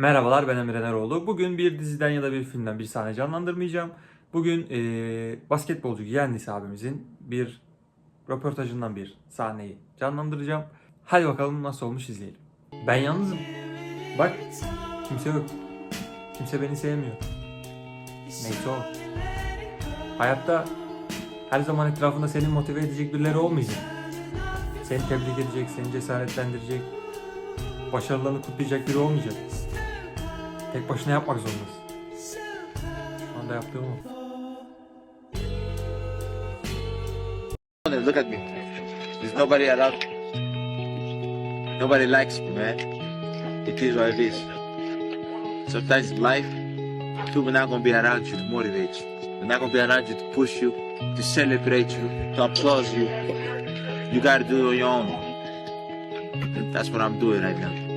Merhabalar ben Emre Eroğlu. Bugün bir diziden ya da bir filmden bir sahne canlandırmayacağım. Bugün eee, basketbolcu Giannis abimizin bir röportajından bir sahneyi canlandıracağım. Hadi bakalım nasıl olmuş izleyelim. Ben yalnızım. Bak kimse yok. Kimse beni sevmiyor. Neyse o. Hayatta her zaman etrafında seni motive edecek birileri olmayacak. Seni tebrik edecek, seni cesaretlendirecek, başarılarını kutlayacak biri olmayacak. Tek başına yapmak zorundasın. Şu anda yaptığım o. Look at me. There's nobody around. Nobody likes me, man. It is what it is. Sometimes life, people not gonna be around you to motivate you. They're not gonna be around you to push you, to celebrate you, to applaud you. You gotta do it on your own. And that's what I'm doing right now.